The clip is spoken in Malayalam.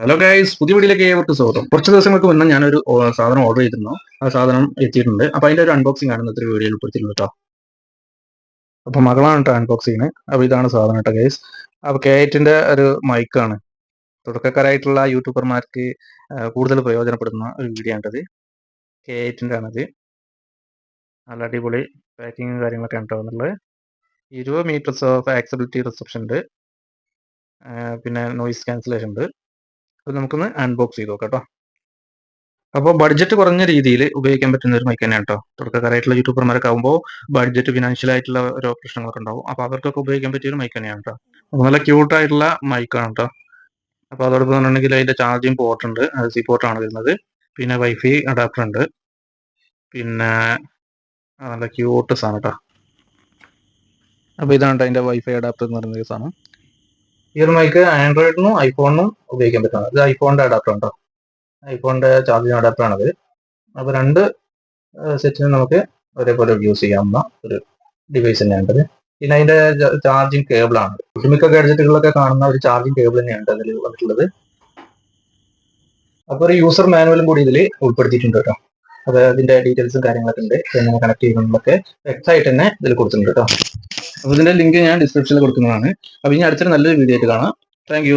ഹലോ ഗൈസ് പുതിയ വീഡിയോയിലേക്ക് ഏവർക്ക് സ്വാഗതം. കുറച്ച് ദിവസങ്ങൾക്ക് മുന്നേ ഞാനൊരു സാധനം ഓർഡർ ചെയ്തിരുന്നു. ആ സാധനം എത്തിയിട്ടുണ്ട്. അപ്പൊ അതിന്റെ ഒരു അൺബോക്സിംഗ് ആണ് ഇന്നത്തെ വീഡിയോയിൽ ഉൾപ്പെടുത്തിയിട്ടുള്ളത് കേട്ടോ. അപ്പൊ മകളാണ് കേട്ടോ അൺബോക്സ് അപ്പൊ ഇതാണ് സാധനം കേട്ടോ ഗൈസ് അപ്പൊ കെ എയ്റ്റിന്റെ ഒരു മൈക്കാണ് തുടക്കക്കാരായിട്ടുള്ള യൂട്യൂബർമാർക്ക് കൂടുതൽ പ്രയോജനപ്പെടുന്ന ഒരു വീഡിയോ ആണിത് എയ്റ്റിന്റെ ആണത്. നല്ല അടിപൊളി പാക്കിങ്ങും കാര്യങ്ങളൊക്കെ കേട്ടോ എന്നുള്ളത് ഇരുപത് മീറ്റേഴ്സ് ഓഫ് ആക്സബിലിറ്റി റിസപ്ഷൻ ഉണ്ട്. പിന്നെ നോയിസ് ക്യാൻസലേഷൻ ഉണ്ട്. അത് നമുക്കൊന്ന് അൺബോക്സ് ചെയ്ത് നോക്കാം കേട്ടോ അപ്പോൾ ബഡ്ജറ്റ് കുറഞ്ഞ രീതിയിൽ ഉപയോഗിക്കാൻ പറ്റുന്ന ഒരു മൈക്ക് തന്നെയാണ് കേട്ടോ തുടക്കക്കാരായിട്ടുള്ള യൂട്യൂബർമാരൊക്കെ ആകുമ്പോൾ ബഡ്ജറ്റ് ഫിനാൻഷ്യൽ ആയിട്ടുള്ള ഓരോ പ്രശ്നങ്ങളൊക്കെ ഉണ്ടാവും. അപ്പോൾ അവർക്കൊക്കെ ഉപയോഗിക്കാൻ പറ്റിയ ഒരു മൈക്ക് തന്നെയാണ് കേട്ടോ നല്ല ക്യൂട്ടായിട്ടുള്ള മൈക്കാണ് കേട്ടോ അപ്പോൾ അതോടൊപ്പം പറഞ്ഞിട്ടുണ്ടെങ്കിൽ അതിന്റെ ചാർജിങ് പോർട്ട് ഉണ്ട്. സി പോർട്ടാണ് വരുന്നത്. പിന്നെ വൈഫൈ അഡാപ്റ്റർ ഉണ്ട്. പിന്നെ നല്ല ക്യൂട്ട് സാധനം കേട്ടോ അപ്പോൾ ഇതാണ് ട്ടോ അതിന്റെ വൈഫൈ അഡാപ്റ്റർ എന്ന് പറയുന്ന ഒരു സാധനം. ഈ ഒരു മൈക്ക് ആൻഡ്രോയിഡിനും ഐഫോണിനും ഉപയോഗിക്കാൻ പറ്റുന്നത്. ഇത് ഐഫോണിന്റെ അഡാപ്റ്റർ ഉണ്ടോ ഐഫോണിന്റെ ചാർജിംഗ് അഡാപ്റ്റർ ആണത് അപ്പോൾ രണ്ട് സെറ്റിനും നമുക്ക് ഒരേപോലെ യൂസ് ചെയ്യാവുന്ന ഒരു ഡിവൈസ് തന്നെയാണത് പിന്നെ അതിന്റെ ചാർജിങ് കേബിൾ ആണ്. ഒട്ടുമിക്ക ഗാഡ്ജറ്റുകളിലൊക്കെ കാണുന്ന ഒരു ചാർജിങ് കേബിൾ തന്നെയാണ് അതിൽ വന്നിട്ടുള്ളത്. അപ്പോൾ ഒരു യൂസർ മാനുവലും കൂടി ഇതിൽ ഉൾപ്പെടുത്തിയിട്ടുണ്ട് കേട്ടോ അപ്പൊ അതിന്റെ ഡീറ്റെയിൽസും കാര്യങ്ങളൊക്കെ ഉണ്ട്. എങ്ങനെ കണക്ട് ചെയ്യുന്നതൊക്കെ വെബ്സൈറ്റ് തന്നെ ഇതിൽ കൊടുത്തിട്ടുണ്ട് കേട്ടോ അപ്പോൾ ഇതിന്റെ ലിങ്ക് ഞാൻ ഡിസ്ക്രിപ്ഷനിൽ കൊടുക്കുന്നതാണ്. അപ്പോൾ ഇനി അടുത്തൊരു നല്ലൊരു വീഡിയോ ആയിട്ട് കാണാം. താങ്ക്